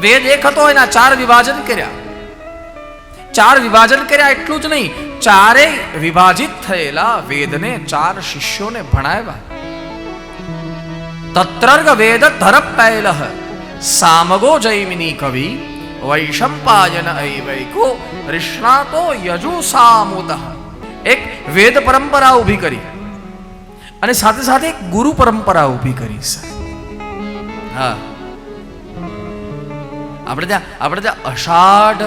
વેદ એક હતો, એના ચાર વિભાજન કર્યા. ચાર વિભાજન કર્યા એટલું જ નહીં, ચારે વિભાજિત થયેલા વેદને ચાર શિષ્યોને ભણાવ્યા. તત્રર્ગ વેદ ધરપૈલ સામગો જૈમિની કવિ, વૈશંપાયન ઐવૈકો રિષ્ણાતો યજુ સામુદ એક વેદ પરંપરા ઊભી કરી. અને સાથે સાથે એક ગુરુ પરંપરા ઊભી કરી છે હા. આપણે ત્યાં આપણે ત્યાં અષાઢ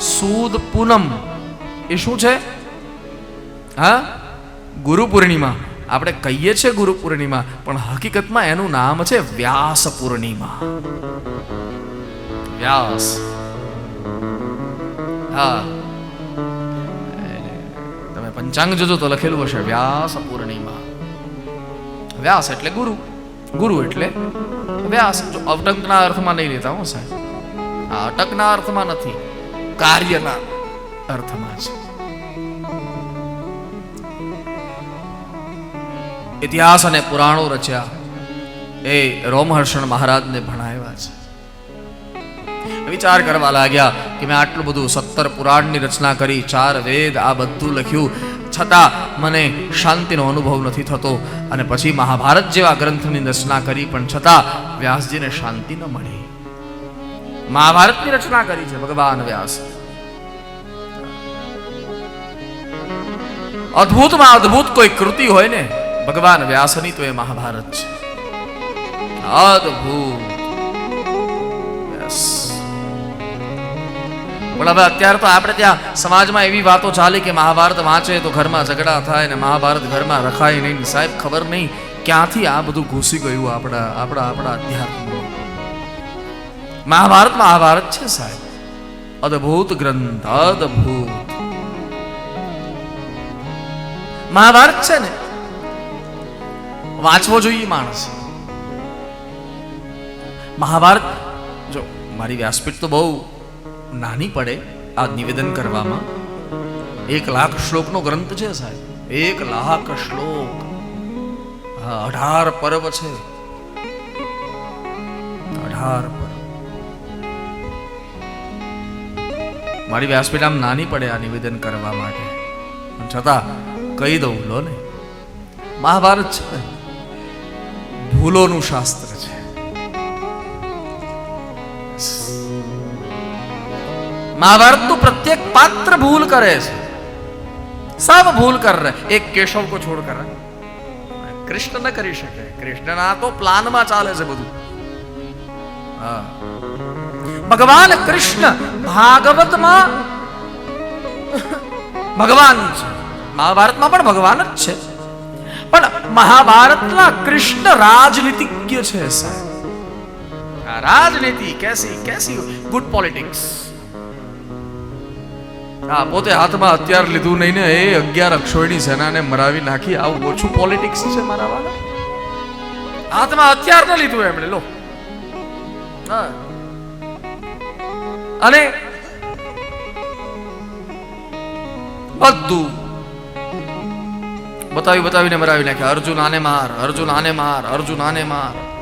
સુદ પૂનમ એ શું છે? હા? ગુરુ પૂર્ણિમા. આપણે કહીએ છીએ ગુરુ પૂર્ણિમા, પણ હકીકતમાં એનું નામ છે વ્યાસ પૂર્ણિમા. વ્યાસ. હા. તમે પંચાંગ જોજો તો લખેલું હશે, વ્યાસ પૂર્ણિમા. વ્યાસ એટલે ગુરુ. ગુરુ એટલે વ્યાસ. જો અવટંકના અર્થમાં નહીં લેતા હો સાહેબ. આ અટકના અર્થમાં નથી, કાર્યના અર્થમાં છે. ઇતિહાસ અને પુરાણો રચ્યા એ રોમહર્ષણ મહારાજને ભણાવ્યા છે. વિચાર કરવા લાગ્યા કે મેં આટલું બધું સત્તર પુરાણની રચના કરી, ચાર વેદ, આ બધું લખ્યું, છતાં મને શાંતિનો અનુભવ નથી થતો અને પછી મહાભારત જેવા ગ્રંથની રચના કરી, પણ છતાં વ્યાસજીને શાંતિ ન મળી. મહાભારતની રચના કરી છે ભગવાન વ્યાસ. અદ્ભુતમાં અદ્ભુત કોઈ કૃતિ હોય ને, ભગવાન વ્યાસની તો એ મહાભારત છે. અદ્ભુત. પણ હવે અત્યારે તો આપણે ત્યાં સમાજમાં એવી વાતો ચાલે કે મહાભારત વાંચે તો ઘરમાં ઝઘડા થાય ને મહાભારત ઘરમાં રખાય નહીં સાહેબ ખબર નહીં ક્યાંથી આ બધું ઘૂસી ગયું આપણા આપણા આપણા અધ્યાત્મમાં. મહાભારત મહાભારત છે સાહેબ. અદ્ભુત ગ્રંથ અદ્ભુત મહાભારત છે ને? વાંચવો જોઈએ માણસ. મહાભારત, જો મારી વ્યાસપીઠ તો બહુ નાની પડે, આ નિવેદન કરવામાં. એક લાખ શ્લોકનો ગ્રંથ છે સાહેબ. એક લાખ શ્લોક. અઢાર પર્વ છે. અઢાર પર્વ. મારી વ્યાસપીઠ નાની પડે આ નિવેદન કરવા માટે પણ છતાં કહી દઉં લો ને મહાભારત છે ભૂલોનું શાસ્ત્ર છે મહાભારતનું પ્રત્યેક પાત્ર ભૂલ કરે છે સબ ભૂલ કર રહે એક કેશવ કો છોડ કર કૃષ્ણ ન કરી શકે કૃષ્ણના તો પ્લાનમાં ચાલે છે બધું ભગવાન કૃષ્ણ ભાગવતમાં ભગવાન છે. મહાભારતમાં પણ ભગવાન જ છે. પણ મહાભારતના કૃષ્ણ રાજનીતિજ્ઞ છે સાહેબ. રાજનીતિ કેસી કેસી ગુડ પોલિટિક્સ હા પોતે હાથમાં હથિયાર લીધું નહીં ને, એ અગિયાર અક્ષોયની સેનાને મરાવી નાખી. આવું ઓછું પોલિટિક્સ છે મારા હાથમાં હથિયાર ન લીધું એમણે, લો. હા. અને બધું. બતાવી, બતાવીને મરાવી નાખ્યા. અર્જુન આને માર, અર્જુન આને માર, અર્જુન આને માર.